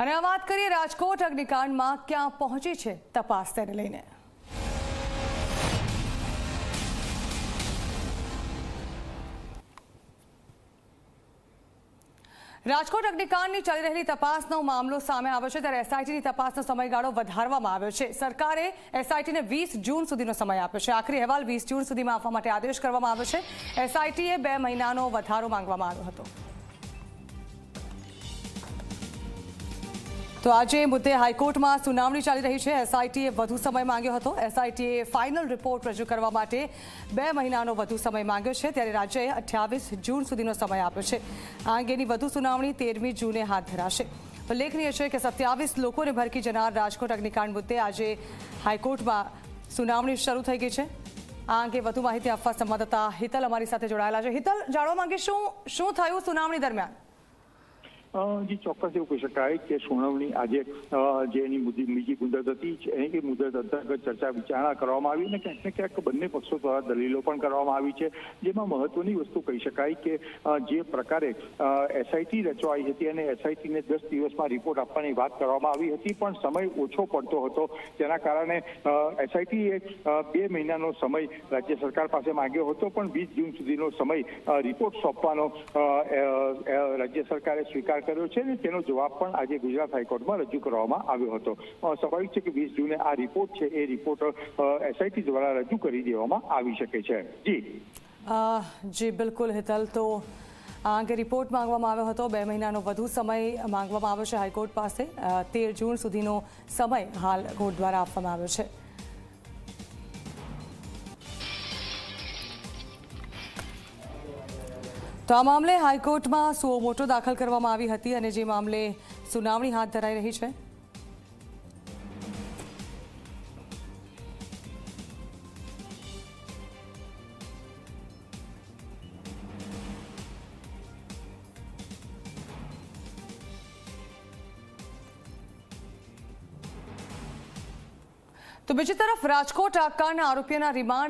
અને આ વાત કરીએ રાજકોટ અગ્નિકાંડમાં ક્યાં પહોંચી છે તપાસ તેને લઈને. રાજકોટ અગ્નિકાંડની ચાલી રહેલી તપાસનો મામલો સામે આવ્યો છે ત્યારે એસઆઈટીની તપાસનો સમયગાળો વધારવામાં આવ્યો છે. સરકારે એસઆઈટીને વીસ જૂન સુધીનો સમય આપ્યો છે. આખરી અહેવાલ વીસ જૂન સુધીમાં આપવા માટે આદેશ કરવામાં આવ્યો છે. એસઆઈટીએ બે મહિનાનો વધારો માંગવામાં આવ્યો હતો. તો આજે મુદ્દે હાઈકોર્ટમાં સુનાવણી ચાલી રહી છે. એસઆઈટીએ વધુ સમય માંગ્યો હતો. એસઆઈટીએ ફાઇનલ રિપોર્ટ રજૂ કરવા માટે બે મહિનાનો વધુ સમય માંગ્યો છે. ત્યારે રાજ્યએ અઠ્યાવીસ જૂન સુધીનો સમય આપ્યો છે. આ અંગેની વધુ સુનાવણી તેરમી જૂને હાથ ધરાશે. ઉલ્લેખનીય છે કે સત્યાવીસ લોકોને ભરકી જનાર રાજકોટ અગ્નિકાંડ મુદ્દે આજે હાઈકોર્ટમાં સુનાવણી શરૂ થઈ ગઈ છે. આ અંગે વધુ માહિતી આપવા સંવાદદાતા હિતલ અમારી સાથે જોડાયેલા છે. હિતલ, જાણવા માંગે શું શું થયું સુનાવણી દરમિયાન? જી ચોક્કસ એવું કહી શકાય કે સુનાવણી આજે જે એની બીજી મુદત હતી છે, એ મુદત અંતર્ગત ચર્ચા વિચારણા કરવામાં આવી અને ક્યાંક ને ક્યાંક બંને પક્ષો દ્વારા દલીલો પણ કરવામાં આવી છે જેમાં મહત્વની વસ્તુ કહી શકાય કે જે પ્રકારે એસઆઈટી રચવાઈ હતી અને એસઆઈટીને દસ દિવસમાં રિપોર્ટ આપવાની વાત કરવામાં આવી હતી પણ સમય ઓછો પડતો હતો. તેના કારણે એસઆઈટીએ બે મહિનાનો સમય રાજ્ય સરકાર પાસે માંગ્યો હતો પણ વીસ જૂન સુધીનો સમય રિપોર્ટ સોંપવાનો રાજ્ય સરકારે સ્વીકાર કર્યો છે અને તેનો જવાબ પણ આજે ગુજરાત હાઈકોર્ટમાં રજૂ કરવામાં આવ્યો હતો. સ્વાભાવિક છે કે વીસ જૂને આ રિપોર્ટ છે, એ રિપોર્ટ એસઆઈટી દ્વારા રજૂ કરી દેવામાં આવી શકે છે. જી. જી, બિલકુલ હિતલ. તો આ અંગે રિપોર્ટ માંગવામાં આવ્યો હતો. બે મહિનાનો વધુ સમય માંગવામાં આવ્યો છે હાઈકોર્ટ પાસે. તેર જૂન સુધીનો સમય હાલ કોર્ટ દ્વારા આપવામાં આવ્યો છે. તો આ મામલે હાઈકોર્ટમાં સુઓ મોટો દાખલ કરવામાં આવી હતી અને જે મામલે સુનાવણી હાથ ધરાઈ રહી છે. તો બીજી તરફ રાજકોટ આકારના આરોપીઓના રિમાન્ડ